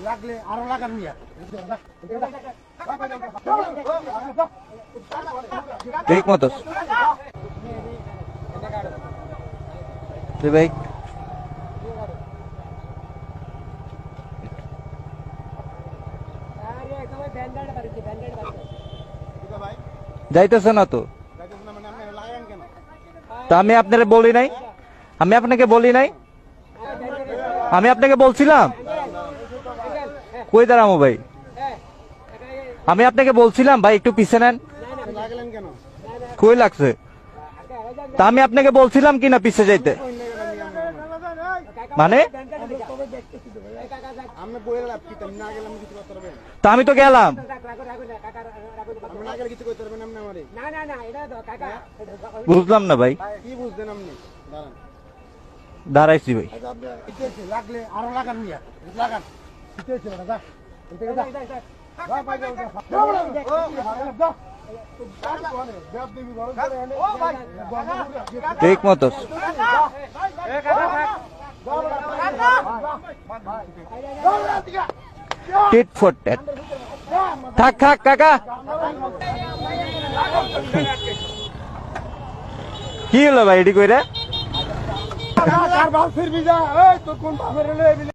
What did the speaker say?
লাগলে আরও লাগান ঠিক মতো। ভাই। যাইতেছে না তো। তা আমি আপনারা বলি নাই? আমি আপনাকে বলি নাই? আমি আপনাকে বলছিলাম? কই দাঁড়ামো ভাই? আমি আপনাকে বলছিলাম, ভাই, একটু পিছে নেন। কই লাগছে? তা আমি আপনাকে বলছিলাম কিনা পিছে যাইতে? মানে? তা আমি তো গেলাম। বুঝলাম না ভাই। দাঁড়াইছি ভাই। লাগলে আরও লাগান ঠিক মতো। টিট ফর ট্যাট থাক থাক, কাকা। কি হলো ভাই, এটি কইরা? তোর কোন বাপের